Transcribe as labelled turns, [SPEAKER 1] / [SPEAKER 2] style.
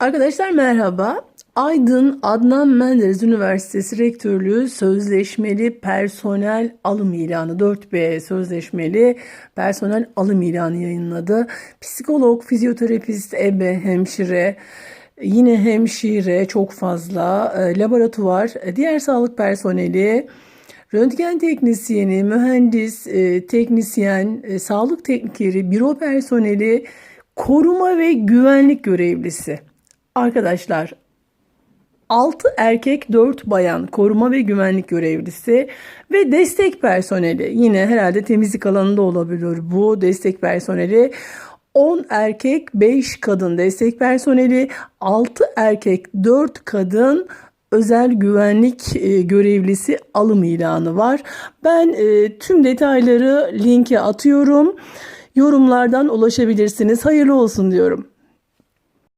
[SPEAKER 1] Arkadaşlar merhaba. Aydın Adnan Menderes Üniversitesi Rektörlüğü sözleşmeli personel alım ilanı 4B sözleşmeli personel alım ilanı yayınladı. Psikolog, fizyoterapist, ebe, hemşire, yine hemşire çok fazla, e, laboratuvar, e, diğer sağlık personeli, Röntgen teknisyeni, mühendis, e, teknisyen, sağlık teknikeri, büro personeli, koruma ve güvenlik görevlisi. Arkadaşlar 6 erkek 4 bayan koruma ve güvenlik görevlisi ve destek personeli yine herhalde temizlik alanında olabilir bu destek personeli 10 erkek 5 kadın destek personeli 6 erkek 4 kadın özel güvenlik e, görevlisi alım ilanı var. Ben e, tüm detayları linke atıyorum. Yorumlardan ulaşabilirsiniz. Hayırlı olsun diyorum.